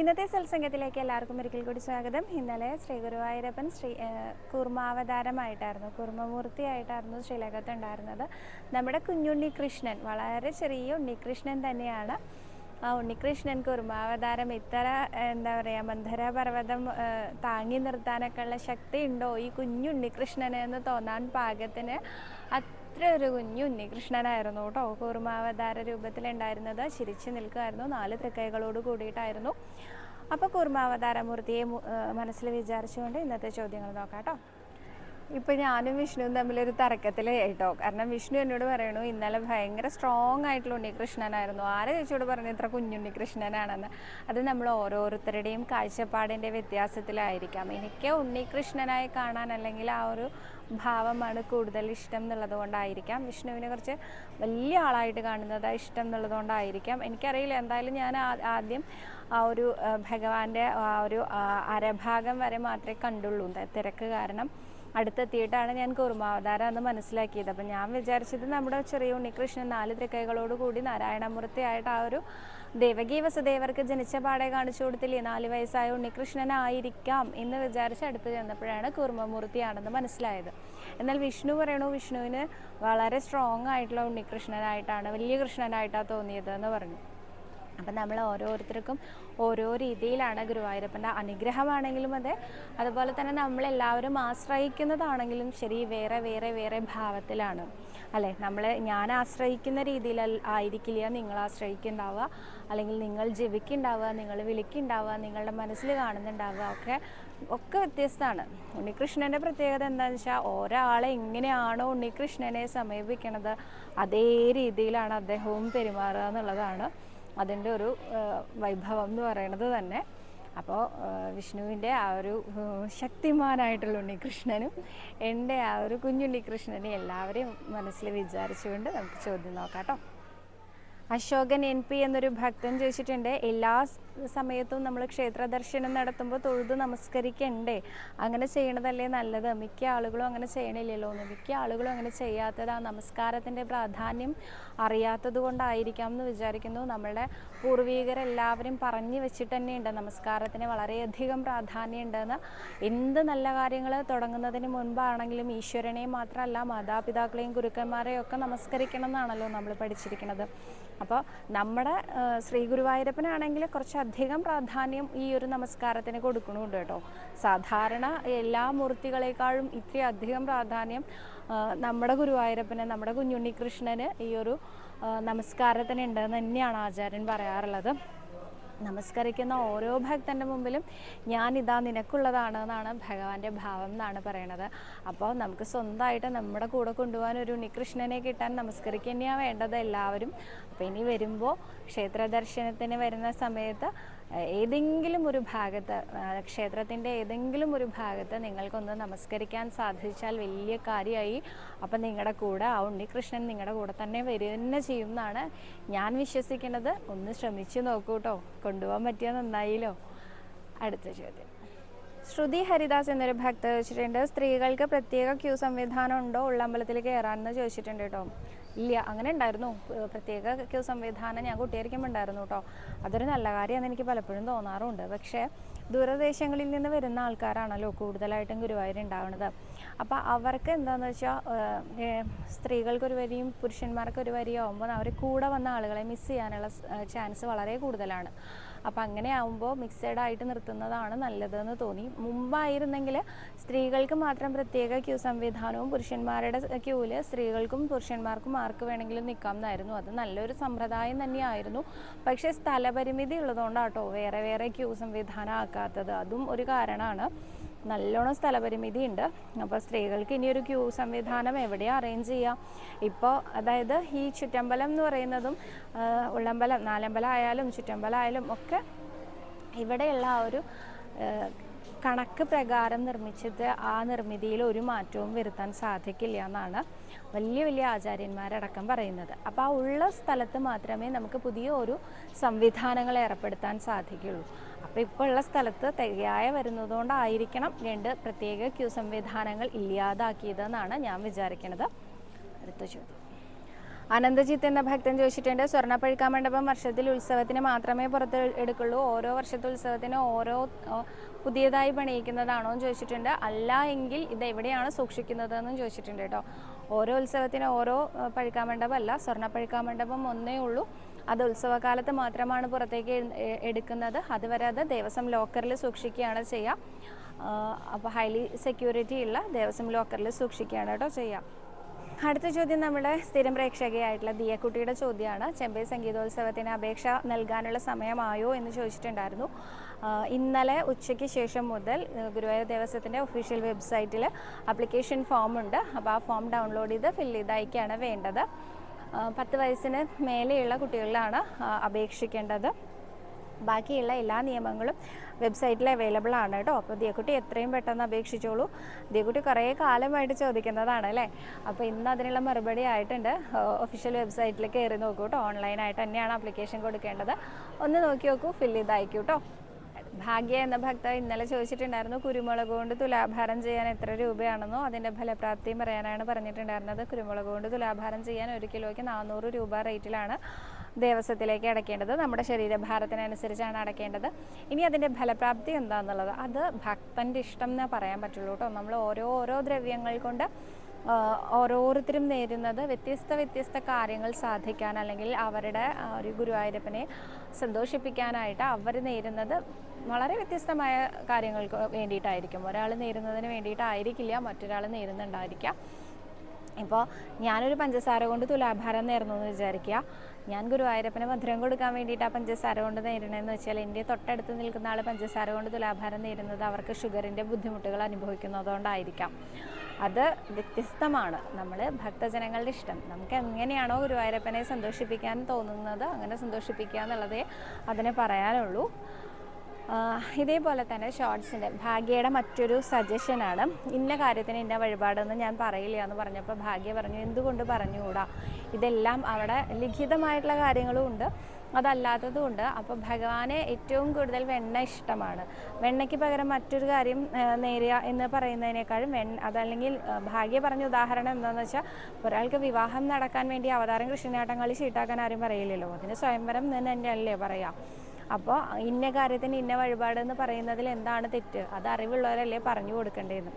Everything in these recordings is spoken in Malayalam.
ഇന്നത്തെ സത്സംഗത്തിലേക്ക് എല്ലാവർക്കും ഒരിക്കൽ കൂടി സ്വാഗതം. ഇന്നലെ ശ്രീ ഗുരുവായൂരപ്പൻ ശ്രീ കുർമാവതാരമായിട്ടായിരുന്നു കുർമ്മമൂർത്തിയായിട്ടായിരുന്നു ശ്രീലകത്ത് ഉണ്ടായിരുന്നത് നമ്മുടെ കുഞ്ഞുണ്ണി കൃഷ്ണൻ വളരെ ചെറിയ ഉണ്ണികൃഷ്ണൻ തന്നെയാണ്. ആ ഉണ്ണികൃഷ്ണൻ കുർമാവതാരം ഇത്ര എന്താ പറയുക മന്ധരപർവതം താങ്ങി നിർത്താനൊക്കെ ഉള്ള ശക്തി ഉണ്ടോ ഈ കുഞ്ഞുണ്ണികൃഷ്ണന് എന്ന് തോന്നാൻ പാകത്തിന്? അത്ര ഒരു കുഞ്ഞു ഉണ്ണികൃഷ്ണനായിരുന്നു കേട്ടോ. കൂർമാവതാര രൂപത്തിലുണ്ടായിരുന്നത്. ചിരിച്ചു നിൽക്കുമായിരുന്നു. നാല് തൃക്കൈകളോട് കൂടിയിട്ടായിരുന്നു. അപ്പോൾ കൂർമാവതാരമൂർത്തിയെ മൂർത്തിയെ മനസ്സിൽ വിചാരിച്ചുകൊണ്ട് ഇന്നത്തെ ചോദ്യങ്ങൾ നോക്കാം കേട്ടോ. ഇപ്പൊ ഞാനും വിഷ്ണുവും തമ്മിലൊരു തർക്കത്തിൽ കേട്ടോ. കാരണം വിഷ്ണു എന്നോട് പറയണു ഇന്നലെ ഭയങ്കര സ്ട്രോങ് ആയിട്ടുള്ള ഉണ്ണികൃഷ്ണനായിരുന്നു. ആരെ ചേച്ചിയോട് പറഞ്ഞു ഇത്ര കുഞ്ഞുണ്ണികൃഷ്ണനാണെന്ന് അത് നമ്മൾ ഓരോരുത്തരുടെയും കാഴ്ചപ്പാടിന്റെ വ്യത്യാസത്തിലായിരിക്കാം. എനിക്ക് ഉണ്ണികൃഷ്ണനായി കാണാൻ അല്ലെങ്കിൽ ആ ഒരു ഭാവമാണ് കൂടുതൽ ഇഷ്ടം എന്നുള്ളത് കൊണ്ടായിരിക്കാം. വിഷ്ണുവിനെ കുറിച്ച് വലിയ ആളായിട്ട് കാണുന്നത് ഇഷ്ടം എന്നുള്ളത് കൊണ്ടായിരിക്കാം. എനിക്കറിയില്ല എന്തായാലും ഞാൻ ആദ്യം ആ ഒരു ഭഗവാന്റെ ആ ഒരു അരഭാഗം വരെ മാത്രമേ കണ്ടുള്ളൂ. തിരക്ക് കാരണം അടുത്തെത്തിയിട്ടാണ് ഞാൻ കുറുമാവതാരം എന്ന് മനസ്സിലാക്കിയത്. അപ്പം ഞാൻ വിചാരിച്ചത് നമ്മുടെ ചെറിയ ഉണ്ണികൃഷ്ണൻ നാല് തൃക്കൈകളോട് കൂടി നാരായണമൂർത്തിയായിട്ട് ആ ഒരു ദേവകി വസുദേവർക്ക് ജനിച്ച പാടെ കാണിച്ചു കൊടുത്തില്ലേ? നാല് വയസ്സായ ഉണ്ണികൃഷ്ണനായിരിക്കാം എന്ന് വിചാരിച്ച് അടുത്ത് ചെന്നപ്പോഴാണ് കുർമ്മമൂർത്തിയാണെന്ന് മനസ്സിലായത്. എന്നാൽ വിഷ്ണു പറയണു വിഷ്ണുവിന് വളരെ സ്ട്രോങ് ആയിട്ടുള്ള ഉണ്ണികൃഷ്ണനായിട്ടാണ് വലിയ കൃഷ്ണനായിട്ടാണ് തോന്നിയത് എന്ന് പറഞ്ഞു. അപ്പം നമ്മൾ ഓരോരുത്തർക്കും ഓരോ രീതിയിലാണ് ഗുരുവായൂരപ്പന്റെ അനുഗ്രഹമാണെങ്കിലും അതെ അതുപോലെ തന്നെ നമ്മളെല്ലാവരും ആശ്രയിക്കുന്നതാണെങ്കിലും ശരി വേറെ വേറെ വേറെ ഭാവത്തിലാണ്. അല്ലേ? നമ്മൾ ഞാൻ ആശ്രയിക്കുന്ന രീതിയിൽ ആയിരിക്കില്ല നിങ്ങൾ ആശ്രയിക്കുന്നുണ്ടാവുക. അല്ലെങ്കിൽ നിങ്ങൾ ജപിക്കുന്നുണ്ടാവുക നിങ്ങൾ വിളിക്കുന്നുണ്ടാവുക നിങ്ങളുടെ മനസ്സിൽ കാണുന്നുണ്ടാവുക. ഒക്കെ ഒക്കെ വ്യത്യസ്തമാണ്. ഉണ്ണികൃഷ്ണന്റെ പ്രത്യേകത എന്താണെന്ന് വെച്ചാൽ ഒരാളെ എങ്ങനെയാണോ ഉണ്ണികൃഷ്ണനെ സമീപിക്കണത് അതേ രീതിയിലാണ് അദ്ദേഹവും പെരുമാറുക എന്നുള്ളതാണ് അതിന്റെ ഒരു വൈഭവം എന്ന് പറയുന്നത് തന്നെ. അപ്പോൾ വിഷ്ണുവിന്റെ ആ ഒരു ശക്തിമാനായിട്ടുള്ള ഉണ്ണികൃഷ്ണനും എന്റെ ആ ഒരു കുഞ്ഞുണ്ണികൃഷ്ണനെ എല്ലാവരെയും മനസ്സിൽ വിചാരിച്ചുകൊണ്ട് നമുക്ക് ചോദ്യം നോക്കാം കേട്ടോ. അശോകൻ എൻ പി എന്നൊരു ഭക്തൻ ചോദിച്ചിട്ടുണ്ട് എല്ലാ സമയത്തും നമ്മൾ ക്ഷേത്ര ദർശനം നടത്തുമ്പോൾ തൊഴുത് നമസ്കരിക്കണ്ടേ? അങ്ങനെ ചെയ്യണതല്ലേ നല്ലത്. മിക്ക ആളുകളും അങ്ങനെ ചെയ്യണില്ലല്ലോ. എന്ന് മിക്ക ആളുകളും അങ്ങനെ ചെയ്യാത്തത് ആ നമസ്കാരത്തിന്റെ പ്രാധാന്യം അറിയാത്തത് കൊണ്ടായിരിക്കാം എന്ന് വിചാരിക്കുന്നു. നമ്മളുടെ പൂർവികരെല്ലാവരും പറഞ്ഞു വെച്ചിട്ട് തന്നെയുണ്ട്. നമസ്കാരത്തിന് വളരെയധികം പ്രാധാന്യമുണ്ടെന്ന് എന്ത് നല്ല കാര്യങ്ങൾ തുടങ്ങുന്നതിന് മുൻപാണെങ്കിലും ഈശ്വരനെ മാത്രമല്ല മാതാപിതാക്കളെയും ഗുരുക്കന്മാരെയും ഒക്കെ നമസ്കരിക്കണം എന്നാണല്ലോ നമ്മൾ പഠിച്ചിരിക്കുന്നത്. അപ്പോൾ നമ്മുടെ ശ്രീ ഗുരുവായൂരപ്പനാണെങ്കിൽ കുറച്ചധികം പ്രാധാന്യം ഈ ഒരു നമസ്കാരത്തിന് കൊടുക്കണമുണ്ട് കേട്ടോ. സാധാരണ എല്ലാ മൂർത്തികളെക്കാളും ഇത്രയും അധികം പ്രാധാന്യം നമ്മുടെ ഗുരുവായൂരപ്പന് നമ്മുടെ കുഞ്ഞുണ്ണികൃഷ്ണന് ഈ ഒരു നമസ്കാരത്തിന് നമസ്കാരത്തിനുണ്ടെന്ന് തന്നെയാണ് ആചാര്യൻ പറയാറുള്ളത്. നമസ്കരിക്കുന്ന ഓരോ ഭക്തന്റെ മുമ്പിലും ഞാനിതാ നിനക്കുള്ളതാണ് എന്നാണ് ഭഗവാന്റെ ഭാവം എന്നാണ് പറയണത്. അപ്പോൾ നമുക്ക് സ്വന്തമായിട്ട് നമ്മുടെ കൂടെ കൊണ്ടുപോകാൻ ഒരു ഉണ്ണികൃഷ്ണനെ കിട്ടാൻ നമസ്കരിക്കുക തന്നെയാണ് വേണ്ടത് എല്ലാവരും. അപ്പോൾ ഇനി വരുമ്പോൾ ക്ഷേത്ര ദർശനത്തിന് വരുന്ന സമയത്ത് ഏതെങ്കിലും ഒരു ഭാഗത്ത് ക്ഷേത്രത്തിന്റെ ഏതെങ്കിലും ഒരു ഭാഗത്ത് നിങ്ങൾക്കൊന്ന് നമസ്കരിക്കാൻ സാധിച്ചാൽ വലിയ കാര്യമായി. അപ്പം നിങ്ങളുടെ കൂടെ ആ ഉണ്ണികൃഷ്ണൻ നിങ്ങളുടെ കൂടെ തന്നെ വരിക തന്നെ ചെയ്യും എന്നാണ് ഞാൻ വിശ്വസിക്കുന്നത്. ഒന്ന് ശ്രമിച്ചു നോക്കൂ കേട്ടോ കൊണ്ടുപോകാൻ പറ്റിയാൽ നന്നായില്ലോ. അടുത്ത ചോദ്യം. ശ്രുതി ഹരിദാസ് എന്നൊരു ഭക്ത ചോദിച്ചിട്ടുണ്ട് സ്ത്രീകൾക്ക് പ്രത്യേക ക്യൂ സംവിധാനം ഉണ്ടോ? ഉള്ളമ്പലത്തിൽ കയറാനെന്ന് ചോദിച്ചിട്ടുണ്ട് കേട്ടോ ഇല്ല അങ്ങനെ ഉണ്ടായിരുന്നു. പ്രത്യേക ക്യൂ സംവിധാനം ഞാൻ കുട്ടിയായിരിക്കുമ്പോൾ ഉണ്ടായിരുന്നു കേട്ടോ അതൊരു നല്ല കാര്യമാണെന്ന് എനിക്ക് പലപ്പോഴും തോന്നാറുണ്ട്. പക്ഷേ ദൂരദേശങ്ങളിൽ നിന്ന് വരുന്ന ആൾക്കാരാണല്ലോ കൂടുതലായിട്ടും ഗുരുവായൂർ ഉണ്ടാവുന്നത് അപ്പോൾ അവർക്ക് എന്താണെന്ന് വെച്ചാൽ സ്ത്രീകൾക്ക് ഒരു വരിയും പുരുഷന്മാർക്ക് ഒരു വരിയും ആകുമ്പോൾ അവർ കൂടെ വന്ന ആളുകളെ മിസ് ചെയ്യാനുള്ള ചാൻസ് വളരെ കൂടുതലാണ്. അപ്പം അങ്ങനെ ആവുമ്പോൾ മിക്സഡ് ആയിട്ട് നിർത്തുന്നതാണ് നല്ലതെന്ന് തോന്നി. മുമ്പായിരുന്നെങ്കിൽ സ്ത്രീകൾക്ക് മാത്രം പ്രത്യേക ക്യൂ സംവിധാനവും പുരുഷന്മാരുടെ ക്യൂവിൽ സ്ത്രീകൾക്കും പുരുഷന്മാർക്കും ആർക്ക് വേണമെങ്കിലും നിൽക്കാമെന്നായിരുന്നു അത് നല്ലൊരു സമ്പ്രദായം തന്നെയായിരുന്നു. പക്ഷേ സ്ഥലപരിമിതി ഉള്ളതുകൊണ്ടാട്ടോ വേറെ വേറെ ക്യൂ സംവിധാനം ആക്കാത്തത്. അതും ഒരു കാരണമാണ് നല്ലോണം സ്ഥലപരിമിതി ഉണ്ട് അപ്പോൾ സ്ത്രീകൾക്ക് ഇനിയൊരു ക്യൂ സംവിധാനം എവിടെയാണ് അറേഞ്ച് ചെയ്യാം? ഇപ്പോൾ അതായത് ഈ ചുറ്റമ്പലം എന്ന് പറയുന്നതും ഉള്ളമ്പലം നാലമ്പലം ആയാലും ചുറ്റമ്പലം ആയാലും ഒക്കെ ഇവിടെയുള്ള ആ ഒരു കണക്ക് പ്രകാരം നിർമ്മിച്ചത് ആ നിർമ്മിതിയിൽ ഒരു മാറ്റവും വരുത്താൻ സാധിക്കില്ല എന്നാണ് വലിയ വലിയ ആചാര്യന്മാരടക്കം പറയുന്നത്. അപ്പോൾ ആ ഉള്ള സ്ഥലത്ത് മാത്രമേ നമുക്ക് പുതിയ ഒരു സംവിധാനങ്ങൾ ഏർപ്പെടുത്താൻ സാധിക്കുള്ളൂ. അപ്പോൾ ഇപ്പോൾ ഉള്ള സ്ഥലത്ത് തികയായ വരുന്നതുകൊണ്ടായിരിക്കണം രണ്ട് പ്രത്യേക ക്യൂ സംവിധാനങ്ങൾ ഇല്ലാതാക്കിയതെന്നാണ് ഞാൻ വിചാരിക്കുന്നത്. അടുത്ത ചോദ്യം. അനന്തജിത്ത് എന്ന ഭക്തൻ ചോദിച്ചിട്ടുണ്ട് സ്വർണപ്പഴുക്കാ മണ്ഡപം വർഷത്തിൽ ഉത്സവത്തിന് മാത്രമേ പുറത്ത് എടുക്കുള്ളൂ ഓരോ വർഷത്തെ ഉത്സവത്തിന് ഓരോ പുതിയതായി പണിയിക്കുന്നതാണോ എന്ന് ചോദിച്ചിട്ടുണ്ട്. അല്ല എങ്കിൽ ഇത് എവിടെയാണ് സൂക്ഷിക്കുന്നതെന്നും ചോദിച്ചിട്ടുണ്ട് കേട്ടോ. ഓരോ ഉത്സവത്തിന് ഓരോ പഴുക്കാമണ്ഡപം മണ്ഡപം അല്ല സ്വർണപ്പഴുക്കാമണ്ഡപം ഒന്നേ ഉള്ളൂ. അത് ഉത്സവകാലത്ത് മാത്രമാണ് പുറത്തേക്ക് എടുക്കുന്നത്. അതുവരെ അത് ദേവസ്വം ലോക്കറിൽ സൂക്ഷിക്കുകയാണ് ചെയ്യുക അപ്പോൾ ഹൈലി സെക്യൂരിറ്റി ഉള്ള ദേവസ്വം ലോക്കറിൽ സൂക്ഷിക്കുകയാണ് കേട്ടോ ചെയ്യുക അടുത്ത ചോദ്യം നമ്മുടെ സ്ഥിരം പ്രേക്ഷകയായിട്ടുള്ള ദിയക്കുട്ടിയുടെ ചോദ്യമാണ്. ചെമ്പൈ സംഗീതോത്സവത്തിന് അപേക്ഷ നൽകാനുള്ള സമയമായോ എന്ന് ചോദിച്ചിട്ടുണ്ടായിരുന്നു. ഇന്നലെ ഉച്ചയ്ക്ക് ശേഷം മുതൽ ഗുരുവായൂർ ദേവസ്വത്തിന്റെ ഒഫീഷ്യൽ വെബ്സൈറ്റിൽ അപ്ലിക്കേഷൻ ഫോം ഉണ്ട്. അപ്പോൾ ആ ഫോം ഡൗൺലോഡ് ചെയ്ത് ഫില്ല് ചെയ്ത് അയക്കുകയാണ് വേണ്ടത്. പത്ത് വയസ്സിന് മേലെയുള്ള കുട്ടികളിലാണ് അപേക്ഷിക്കേണ്ടത്. ബാക്കിയുള്ള എല്ലാ നിയമങ്ങളും വെബ്സൈറ്റിൽ അവൈലബിൾ ആണ് കേട്ടോ. അപ്പോൾ ദിയക്കുട്ടി എത്രയും പെട്ടെന്ന് അപേക്ഷിച്ചോളൂ. ദിയക്കുട്ടി കുറേ കാലമായിട്ട് ചോദിക്കുന്നതാണ് അല്ലേ? അപ്പോൾ ഇന്ന് അതിനുള്ള മറുപടി ആയിട്ടുണ്ട്. ഒഫീഷ്യൽ വെബ്സൈറ്റിൽ കയറി നോക്കൂ കേട്ടോ. ഓൺലൈനായിട്ട് തന്നെയാണ് അപ്ലിക്കേഷൻ കൊടുക്കേണ്ടത്. ഒന്ന് നോക്കി നോക്കൂ ഫില്ല് ചെയ്തായിക്കൂ കേട്ടോ. ഭാഗ്യ എന്ന ഭക്ത ഇന്നലെ ചോദിച്ചിട്ടുണ്ടായിരുന്നു കുരുമുളക് കൊണ്ട് തുലാഭാരം ചെയ്യാൻ എത്ര രൂപയാണെന്നോ അതിന്റെ ഫലപ്രാപ്തിയും പറയാനാണ് പറഞ്ഞിട്ടുണ്ടായിരുന്നത്. കുരുമുളക് കൊണ്ട് തുലാഭാരം ചെയ്യാൻ ഒരു കിലോയ്ക്ക് നാനൂറ് രൂപ റേറ്റിലാണ് ദേവസ്വത്തിലേക്ക് അടയ്ക്കേണ്ടത് നമ്മുടെ ശരീരഭാരത്തിനനുസരിച്ചാണ് അടയ്ക്കേണ്ടത് ഇനി അതിന്റെ ഫലപ്രാപ്തി എന്താണെന്നുള്ളത് അത് ഭക്തന്റെ ഇഷ്ടം എന്നേ പറയാൻ പറ്റുള്ളൂ കേട്ടോ. നമ്മൾ ഓരോ ഓരോ ദ്രവ്യങ്ങൾ കൊണ്ട് ഓരോരുത്തരും നേരുന്നത് വ്യത്യസ്ത വ്യത്യസ്ത കാര്യങ്ങൾ സാധിക്കാൻ അല്ലെങ്കിൽ അവരുടെ ഒരു ഗുരുവായൂരപ്പനെ സന്തോഷിപ്പിക്കാനായിട്ട് അവർ നേരുന്നത് വളരെ വ്യത്യസ്തമായ കാര്യങ്ങൾക്ക് വേണ്ടിയിട്ടായിരിക്കും. ഒരാൾ നേരുന്നതിന് വേണ്ടിയിട്ടായിരിക്കില്ല മറ്റൊരാൾ നേരുന്നുണ്ടായിരിക്കാം. ഇപ്പോൾ ഞാനൊരു പഞ്ചസാര കൊണ്ട് തുലാഭാരം നേർന്നു എന്ന് വിചാരിക്കുക. ഞാൻ ഗുരുവായൂരപ്പന് മധുരം കൊടുക്കാൻ വേണ്ടിയിട്ട് ആ പഞ്ചസാര കൊണ്ട് നേരിടണമെന്ന് വെച്ചാൽ എന്റെ തൊട്ടടുത്ത് നിൽക്കുന്ന ആൾ പഞ്ചസാര കൊണ്ട് തുലാഭാരം നേരുന്നത് അവർക്ക് ഷുഗറിന്റെ ബുദ്ധിമുട്ടുകൾ അനുഭവിക്കുന്നതുകൊണ്ടായിരിക്കാം അത് വ്യത്യസ്തമാണ്. നമ്മൾ ഭക്തജനങ്ങളുടെ ഇഷ്ടം. നമുക്ക് എങ്ങനെയാണോ ഗുരുവായൂരപ്പനെ സന്തോഷിപ്പിക്കാൻ തോന്നുന്നത് അങ്ങനെ സന്തോഷിപ്പിക്കുക എന്നുള്ളതേ അതിനെ പറയാനുള്ളൂ. ഇതേപോലെ തന്നെ ഷോർട്സിന്റെ ഭാഗ്യയുടെ മറ്റൊരു സജഷനാണ് ഇന്ന കാര്യത്തിന് ഇന്ന വഴിപാടെന്ന് ഞാൻ പറയില്ല എന്ന് പറഞ്ഞപ്പോൾ ഭാഗ്യ പറഞ്ഞു എന്തുകൊണ്ട് പറഞ്ഞുകൂടാ? ഇതെല്ലാം അവിടെ ലിഖിതമായിട്ടുള്ള കാര്യങ്ങളും ഉണ്ട്. അതല്ലാത്തതും ഉണ്ട് അപ്പോൾ ഭഗവാനെ ഏറ്റവും കൂടുതൽ വെണ്ണ ഇഷ്ടമാണ്. വെണ്ണയ്ക്ക് പകരം മറ്റൊരു കാര്യം നേരിയ എന്ന് പറയുന്നതിനേക്കാളും വെണ്ണ അതല്ലെങ്കിൽ ഭാഗ്യ പറഞ്ഞ ഉദാഹരണം എന്താണെന്ന് വെച്ചാൽ ഒരാൾക്ക് വിവാഹം നടക്കാൻ വേണ്ടി അവതാരം കൃഷ്ണനാട്ടം ചീട്ടാക്കാൻ ആരും പറയില്ലല്ലോ. അതിന് സ്വയംവരം എന്ന് തന്നെയല്ലേ പറയാം. അപ്പോൾ ഇന്ന കാര്യത്തിന് ഇന്ന വഴിപാട് എന്ന് പറയുന്നതിൽ എന്താണ് തെറ്റ്? അത് അറിവുള്ളവരല്ലേ പറഞ്ഞു കൊടുക്കേണ്ടതെന്ന്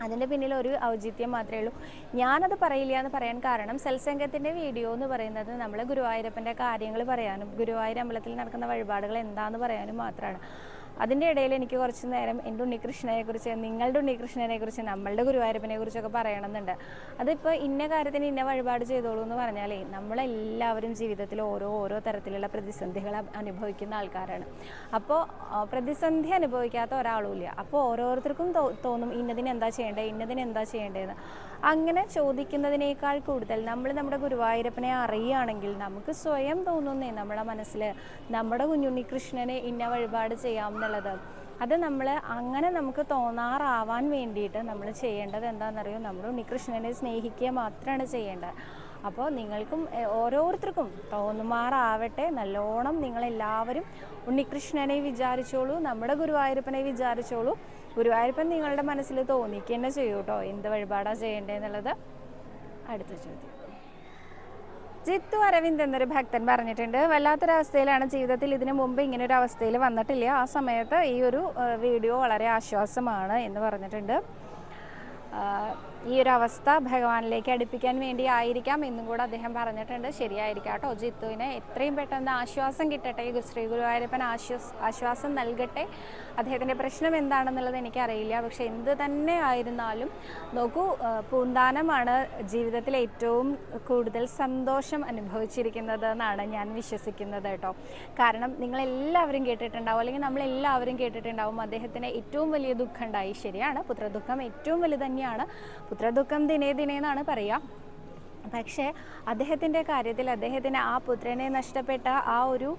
അതിന്റെ പിന്നിൽ ഒരു ഔചിത്യം മാത്രമേ ഉള്ളൂ. ഞാനത് പറയില്ല എന്ന് പറയാൻ കാരണം സത്സംഗത്തിന്റെ വീഡിയോ എന്ന് പറയുന്നത് നമ്മൾ ഗുരുവായൂരപ്പന്റെ കാര്യങ്ങൾ പറയാനും ഗുരുവായൂർ അമ്പലത്തിൽ നടക്കുന്ന വഴിപാടുകൾ എന്താണെന്ന് പറയാനും മാത്രമാണ് അതിന്റെ ഇടയിൽ എനിക്ക് കുറച്ച് നേരം എന്റെ ഉണ്ണികൃഷ്ണനെക്കുറിച്ച് നിങ്ങളുടെ ഉണ്ണികൃഷ്ണനെക്കുറിച്ച് നമ്മളുടെ ഗുരുവായൂരപ്പനെ കുറിച്ചൊക്കെ പറയണമെന്നുണ്ട്. അതിപ്പോൾ ഇന്ന കാര്യത്തിന് ഇന്ന വഴിപാട് ചെയ്തോളൂ എന്ന് പറഞ്ഞാലേ നമ്മളെല്ലാവരും ജീവിതത്തിൽ ഓരോ ഓരോ തരത്തിലുള്ള പ്രതിസന്ധികൾ അനുഭവിക്കുന്ന ആൾക്കാരാണ്. അപ്പോൾ പ്രതിസന്ധി അനുഭവിക്കാത്ത ഒരാളുമില്ല. അപ്പോൾ ഓരോരുത്തർക്കും തോന്നും ഇന്നതിന് എന്താ ചെയ്യേണ്ടത് ഇന്നതിന് എന്താ ചെയ്യേണ്ടതെന്ന് അങ്ങനെ ചോദിക്കുന്നതിനേക്കാൾ കൂടുതൽ നമ്മൾ നമ്മുടെ ഗുരുവായൂരപ്പനെ അറിയുകയാണെങ്കിൽ നമുക്ക് സ്വയം തോന്നുന്നേ നമ്മുടെ മനസ്സിൽ നമ്മുടെ കുഞ്ഞുണ്ണികൃഷ്ണനെ ഇന്ന വഴിപാട് ചെയ്യാം എന്നുള്ളത്. അത് നമ്മൾ അങ്ങനെ നമുക്ക് തോന്നാറാവാൻ വേണ്ടിയിട്ട് നമ്മൾ ചെയ്യേണ്ടത് എന്താണെന്നറിയോ നമ്മൾ ഉണ്ണികൃഷ്ണനെ സ്നേഹിക്കുക മാത്രമാണ് ചെയ്യേണ്ടത്. അപ്പോൾ നിങ്ങൾക്കും ഓരോരുത്തർക്കും തോന്നുമാറാവട്ടെ. നല്ലോണം നിങ്ങളെല്ലാവരും ഉണ്ണികൃഷ്ണനെ വിചാരിച്ചോളൂ നമ്മുടെ ഗുരുവായൂരപ്പനെ വിചാരിച്ചോളൂ. ഗുരുവായൂരപ്പൻ നിങ്ങളുടെ മനസ്സിൽ തോന്നിക്കുക തന്നെ ചെയ്യൂ കേട്ടോ എന്ത് വഴിപാടാണ് ചെയ്യേണ്ടതെന്നുള്ളത് അടുത്ത ചോദ്യം. ജിത്തു അരവിന്ദ് എന്നൊരു ഭക്തൻ പറഞ്ഞിട്ടുണ്ട്. വല്ലാത്തൊരവസ്ഥയിലാണ് ജീവിതത്തിൽ ഇതിനു മുമ്പ് ഇങ്ങനെ ഒരു അവസ്ഥയിൽ വന്നിട്ടില്ല. ആ സമയത്ത് ഈ ഒരു വീഡിയോ വളരെ ആശ്വാസമാണ് എന്ന് പറഞ്ഞിട്ടുണ്ട്. ഈ ഒരു അവസ്ഥ ഭഗവാനിലേക്ക് അടുപ്പിക്കാൻ വേണ്ടി ആയിരിക്കാം എന്നും കൂടെ അദ്ദേഹം പറഞ്ഞിട്ടുണ്ട്. ശരിയായിരിക്കാം കേട്ടോ ജിത്തുവിന് എത്രയും പെട്ടെന്ന് ആശ്വാസം കിട്ടട്ടെ. ശ്രീ ഗുരുവായൂരപ്പൻ ആശ്വാസ് ആശ്വാസം നൽകട്ടെ. അദ്ദേഹത്തിന്റെ പ്രശ്നം എന്താണെന്നുള്ളത് എനിക്കറിയില്ല. പക്ഷെ എന്ത് തന്നെ ആയിരുന്നാലും നോക്കൂ പൂന്താനമാണ് ജീവിതത്തിൽ ഏറ്റവും കൂടുതൽ സന്തോഷം അനുഭവിച്ചിരിക്കുന്നത് എന്നാണ് ഞാൻ വിശ്വസിക്കുന്നത് കേട്ടോ. കാരണം നിങ്ങളെല്ലാവരും കേട്ടിട്ടുണ്ടാവും അല്ലെങ്കിൽ നമ്മളെല്ലാവരും കേട്ടിട്ടുണ്ടാവും അദ്ദേഹത്തിന് ഏറ്റവും വലിയ ദുഃഖം ഉണ്ടായി ശരിയാണ് പുത്രദുഃഖം ഏറ്റവും വലുത് തന്നെയാണ്. പുത്രദുഃഖം ദിനേ ദിനേ എന്നാണ് പറയുക പക്ഷേ അദ്ദേഹത്തിന്റെ കാര്യത്തിൽ അദ്ദേഹത്തിന് ആ പുത്രനെ നഷ്ടപ്പെട്ട ആ ഒരു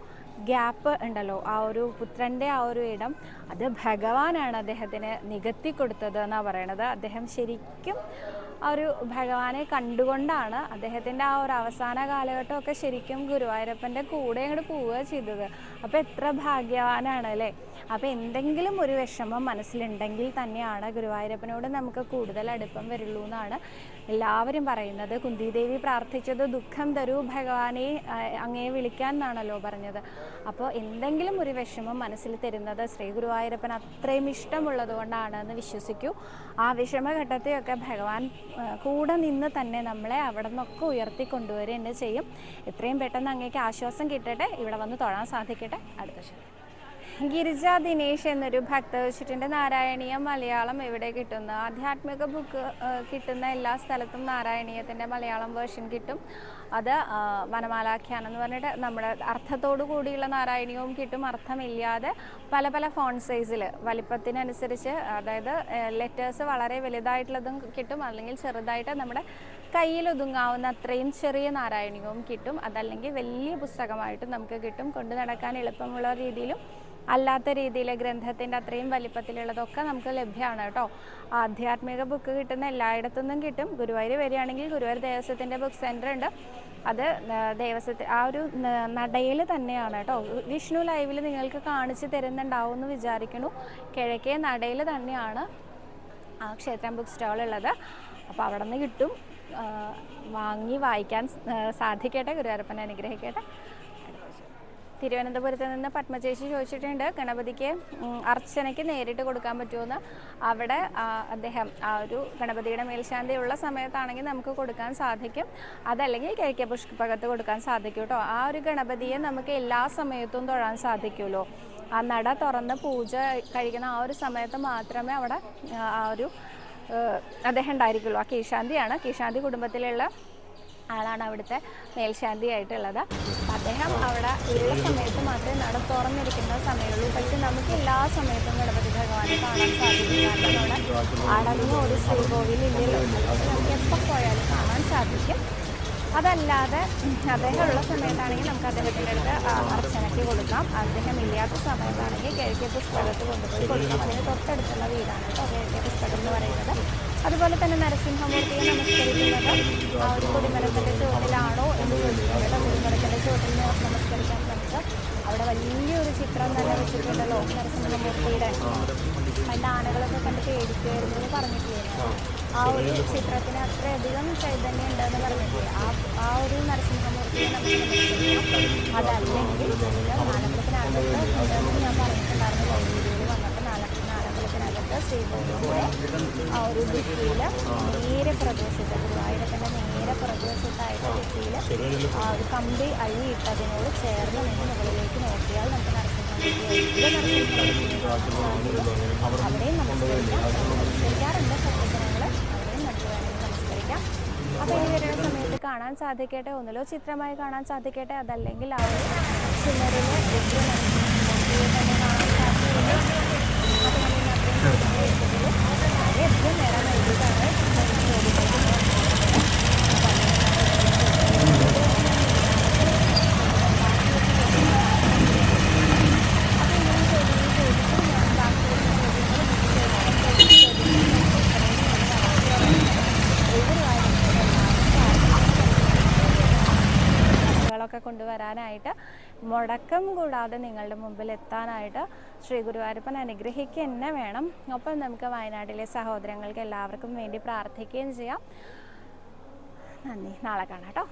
ഗ്യാപ്പ് ഉണ്ടല്ലോ. ആ ഒരു പുത്രന്റെ ആ ഒരു ഇടം അത് ഭഗവാനാണ് അദ്ദേഹത്തിന് നികത്തി കൊടുത്തത് എന്നാണ് പറയണത്. അദ്ദേഹം ശരിക്കും ആ ഒരു ഭഗവാനെ കണ്ടുകൊണ്ടാണ് അദ്ദേഹത്തിന്റെ ആ ഒരു അവസാന കാലഘട്ടമൊക്കെ ശരിക്കും ഗുരുവായൂരപ്പന്റെ കൂടെ അങ്ങോട്ട് പോവുക ചെയ്തത്. അപ്പോൾ എത്ര ഭാഗ്യവാനാണ് അല്ലേ? അപ്പോൾ എന്തെങ്കിലും ഒരു വിഷമം മനസ്സിലുണ്ടെങ്കിൽ തന്നെയാണ് ഗുരുവായൂരപ്പനോട് നമുക്ക് കൂടുതൽ അടുപ്പം വരുള്ളൂ എന്നാണ് എല്ലാവരും പറയുന്നത്. കുന്തിദേവി പ്രാർത്ഥിച്ചത് ദുഃഖം തരൂ ഭഗവാനെ അങ്ങേ വിളിക്കാൻ എന്നാണല്ലോ പറഞ്ഞത്. അപ്പോൾ എന്തെങ്കിലും ഒരു വിഷമം മനസ്സിൽ തരുന്നത് ശ്രീ ഗുരുവായൂരപ്പൻ അത്രയും ഇഷ്ടമുള്ളത് എന്ന് വിശ്വസിക്കൂ. ആ വിഷമഘട്ടത്തെയൊക്കെ ഭഗവാൻ കൂടെ നിന്ന് തന്നെ നമ്മളെ അവിടെ നിന്നൊക്കെ ഉയർത്തി കൊണ്ടുവരിക തന്നെ ചെയ്യും. എത്രയും പെട്ടെന്ന് അങ്ങേക്ക് ആശ്വാസം കിട്ടട്ടെ. ഇവിടെ വന്ന് തൊഴാൻ സാധിക്കട്ടെ. അടുത്ത ശരി ഗിരിജ ദിനേശ് എന്നൊരു ഭക്ത വെച്ചിട്ടുണ്ട്. നാരായണീയ മലയാളം എവിടെ കിട്ടുന്നു? ആധ്യാത്മിക ബുക്ക് കിട്ടുന്ന എല്ലാ സ്ഥലത്തും നാരായണീയത്തിന്റെ മലയാളം വേർഷൻ കിട്ടും. അത് വനമാലാഖ്യാനം എന്ന് പറഞ്ഞിട്ട് നമ്മുടെ അർത്ഥത്തോടു കൂടിയുള്ള നാരായണീയവും കിട്ടും. അർത്ഥമില്ലാതെ പല പല ഫോൺ സൈസിൽ വലിപ്പത്തിനനുസരിച്ച് അതായത് ലെറ്റേഴ്സ് വളരെ വലുതായിട്ടുള്ളതും കിട്ടും. അല്ലെങ്കിൽ ചെറുതായിട്ട് നമ്മുടെ കയ്യിൽ ഒതുങ്ങാവുന്ന അത്രയും ചെറിയ നാരായണീയവും കിട്ടും. അതല്ലെങ്കിൽ വലിയ പുസ്തകമായിട്ടും നമുക്ക് കിട്ടും. കൊണ്ടു നടക്കാൻ എളുപ്പമുള്ള രീതിയിലും അല്ലാത്ത രീതിയിൽ ഗ്രന്ഥത്തിന്റെ അത്രയും വലിപ്പത്തിലുള്ളതൊക്കെ നമുക്ക് ലഭ്യമാണ് കേട്ടോ. ആധ്യാത്മിക ബുക്ക് കിട്ടുന്ന എല്ലായിടത്തു നിന്നും കിട്ടും. ഗുരുവായൂർ വരികയാണെങ്കിൽ ഗുരുവായൂർ ദേവസ്വത്തിന്റെ ബുക്ക് സെന്റർ ഉണ്ട്. അത് ദേവസ്വത്തെ ആ ഒരു നടയിൽ തന്നെയാണ് കേട്ടോ. വിഷ്ണു ലൈവിൽ നിങ്ങൾക്ക് കാണിച്ചു തരുന്നുണ്ടാവും എന്ന് വിചാരിക്കുന്നു. കിഴക്കേ നടയിൽ തന്നെയാണ് ആ ക്ഷേത്രം ബുക്ക് സ്റ്റാൾ ഉള്ളത്. അപ്പോൾ അവിടെ നിന്ന് കിട്ടും. വാങ്ങി വായിക്കാൻ സാധിക്കട്ടെ ഗുരുവായൂരപ്പനെ അനുഗ്രഹിക്കട്ടെ. തിരുവനന്തപുരത്ത് നിന്ന് പത്മചേച്ചി ചോദിച്ചിട്ടുണ്ട് ഗണപതിക്ക് അർച്ചനയ്ക്ക് നേരിട്ട് കൊടുക്കാൻ പറ്റുമെന്ന്? അവിടെ അദ്ദേഹം ആ ഒരു ഗണപതിയുടെ മേൽശാന്തി ഉള്ള സമയത്താണെങ്കിൽ നമുക്ക് കൊടുക്കാൻ സാധിക്കും. അതല്ലെങ്കിൽ കിഴക്കേ പുഷ്പകത്ത് കൊടുക്കാൻ സാധിക്കും കേട്ടോ. ആ ഒരു ഗണപതിയെ നമുക്ക് എല്ലാ സമയത്തും തൊഴാൻ സാധിക്കുമല്ലോ. ആ നട തുറന്ന് പൂജ കഴിക്കുന്ന ആ ഒരു സമയത്ത് മാത്രമേ അവിടെ ആ, ഒരു അദ്ദേഹം ഉണ്ടായിരിക്കുള്ളൂ. ആ കീശാന്തിയാണ്. കീശാന്തി കുടുംബത്തിലുള്ള ആളാണ് അവിടുത്തെ മേൽശാന്തി ആയിട്ടുള്ളത് അദ്ദേഹം അവിടെ ഉള്ള സമയത്ത് മാത്രമേ നട തുറന്നിരിക്കുന്ന സമയമുള്ളൂ. പക്ഷെ നമുക്ക് എല്ലാ സമയത്തും ഗണപതി ഭഗവാനെ കാണാൻ സാധിക്കും. കാരണം ഒരു ശ്രീകോവിലില്ലല്ലോ ഇന്ത്യയിലുണ്ട് നമുക്ക് എപ്പോൾ പോയാലും കാണാൻ സാധിക്കും. അതല്ലാതെ അദ്ദേഹം ഉള്ള സമയത്താണെങ്കിൽ നമുക്ക് അദ്ദേഹത്തിന്റെ അടുത്ത് അർച്ചനയ്ക്ക് കൊടുക്കാം. അദ്ദേഹം ഇല്ലാത്ത സമയത്താണെങ്കിൽ കിഴക്കേ പുസ്തകത്ത് കൊണ്ടുപോയി കൊടുക്കാം. അതിന് തൊട്ടടുത്തുള്ള വീടാണ് കേട്ടോ കിഴക്കേ പുസ്തകം എന്ന് പറയുന്നത്. അതുപോലെ തന്നെ നരസിംഹമൂർത്തിയെ നമസ്കരിക്കുന്നത്. ആ ഒരു കൊടിമരത്തിന്റെ ചുവട്ടിലാണോ എന്ന് ചോദിക്കുന്നത് കൊടിമരത്തിന്റെ ചുവട്ടിൽ നമസ്കരിക്കാൻ നമുക്ക് അവിടെ വലിയൊരു ചിത്രം തന്നെ വെച്ചിട്ടുണ്ടല്ലോ നരസിംഹമൂർത്തിയുടെ. അതിന്റെ ആനകളൊക്കെ കണ്ട് പേടിക്കുമായിരുന്നു എന്ന് പറഞ്ഞിട്ടില്ലേ? ആ ഒരു ചിത്രത്തിന് അത്രയധികം ചൈതന്യം ഉണ്ടെന്ന് പറഞ്ഞിട്ട് ആ ആ ഒരു നരസിംഹമൂർത്തിയെ നമുക്ക് നമസ്കരിക്കാം അതല്ലെങ്കിൽ നാലമ്പലത്തിനകത്ത് ഉണ്ടെന്ന് ഞാൻ പറഞ്ഞിട്ടുണ്ടായിരുന്നു. നാലമ്പലത്തിനകത്ത് ശ്രീകോവിലിന്റെ ആ ഒരു ഭിത്തിയിൽ നേരെ പ്രദേശത്ത് ഗുരുവായൂരപ്പന്റെ നേരെ പ്രദേശത്തായിട്ട് ഭിത്തിയിൽ ആ ഒരു കമ്പി അഴിയിട്ടതിനോട് ചേർന്ന് നിന്ന് മുകളിലേക്ക് നോക്കിയാൽ നമുക്ക് നടത്തുന്നുണ്ട് അവിടെയും നമസ്കരിക്കാം നമസ്കരിക്കാറുണ്ട് ഭക്തജനങ്ങൾ അവിടെയും നമുക്ക് വേണമെങ്കിൽ നമസ്കരിക്കാം അപ്പോൾ ഇനി വരുന്ന സമയത്ത് കാണാൻ സാധിക്കട്ടെ? ഒന്നിലോ ചിത്രമായി കാണാൻ സാധിക്കട്ടെ? അതല്ലെങ്കിൽ ആ ഒരു ചിലരിൽ തന്നെ കാണാൻ സാധിക്കുന്നുണ്ട് അപ്പോൾ നമ്മൾ ഇന്ന് അത്രയും ചെയ്തതിൽ വളരെയധികം നേരം നൽകിയിട്ടാണ് ചോദ്യങ്ങൾക്ക് അപ്പോൾ ഇങ്ങനെ ചോദ്യങ്ങൾ ചോദിക്കും ഞാൻ ബാക്കിയുള്ള കളൊക്കെ കൊണ്ടുവരാനായിട്ട് മുടക്കം കൂടാതെ നിങ്ങളുടെ മുമ്പിൽ എത്താനായിട്ട് ശ്രീ ഗുരുവായൂരപ്പൻ അനുഗ്രഹിക്കുക തന്നെ വേണം. ഒപ്പം നമുക്ക് വയനാട്ടിലെ സഹോദരങ്ങൾക്ക് എല്ലാവർക്കും വേണ്ടി പ്രാർത്ഥിക്കുകയും ചെയ്യാം. നന്ദി. നാളെ കാണാം കേട്ടോ.